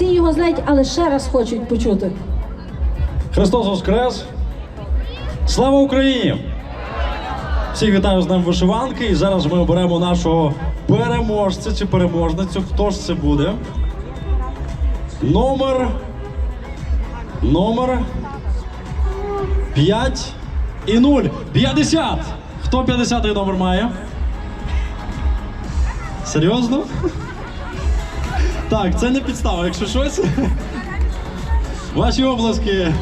всі його знають, але ще раз хочуть почути. Христос Воскрес! Слава Україні! Всіх вітаю з Днем вишиванки. І зараз ми оберемо нашого переможця чи переможницю. Хто ж це буде? Номер. Номер 5 і 0. 50. Хто 50-й номер має? Серйозно? Так, це не підстава, якщо щось. Ваші обласки.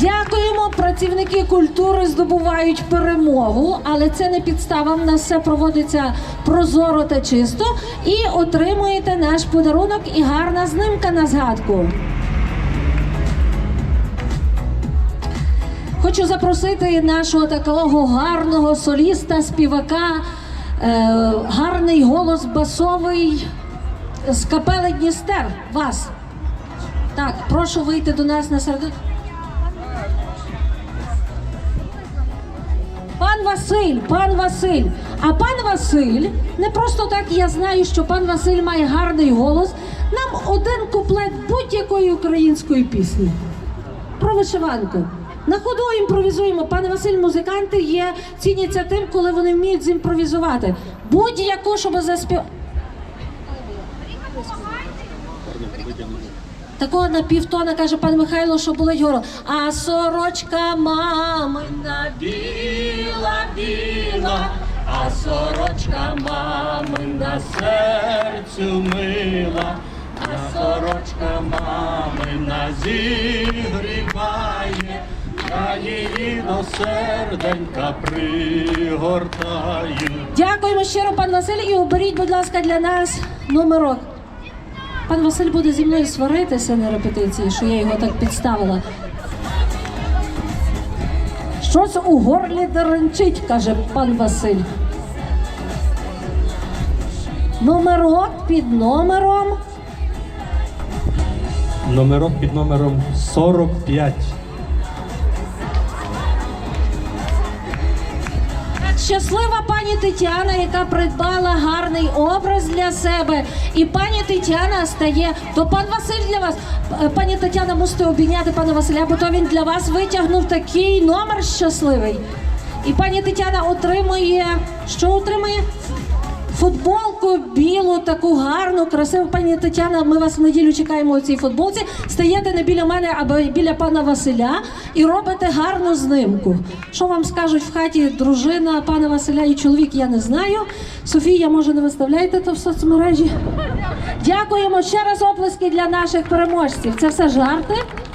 Дякуємо, працівники культури здобувають перемогу, але це не підстава. В нас все проводиться прозоро та чисто. І отримуєте наш подарунок і гарна знимка на згадку. Хочу запросити нашого такого гарного соліста, співака, е, гарний голос басовий з капели Дністер. Вас. Так, прошу вийти до нас на середину. Пан Василь, пан Василь. А пан Василь, не просто так я знаю, що пан Василь має гарний голос. Нам один куплет будь-якої української пісні. Про вишиванку. На ходу імпровізуємо. Пане Василь, музиканти є, ціняться тим, коли вони вміють зімпровізувати. Будь-яку, щоб заспів... Такого на півтона каже пан Михайло, що болить горло. А сорочка мамина біла, біла, а сорочка мамина серцю мила, а сорочка мамина зігріває, я її до серденька пригортаю. Дякуємо щиро, пан Василь, і оберіть, будь ласка, для нас номерок. Пан Василь буде зі мною сваритися на репетиції, що я його так підставила. Щось у горлі деренчить, каже пан Василь. Номерок під номером. Номерок під номером 45. Щаслива пані Тетяна, яка придбала гарний образ для себе. І пані Тетяна стає. То пан Василь для вас. Е, Пані Тетяна, мусите обійняти пана Василя, бо то він для вас витягнув такий номер щасливий. І пані Тетяна отримує. Що отримує? Футболку білу, таку гарну, красиву пані Тетяна. Ми вас в неділю чекаємо у цій футболці. Стаєте не біля мене, або біля пана Василя і робите гарну знимку. Що вам скажуть в хаті дружина пана Василя і чоловік, я не знаю. Софія, може, не виставляєте то в соцмережі? Дякуємо ще раз оплески для наших переможців. Це все жарти.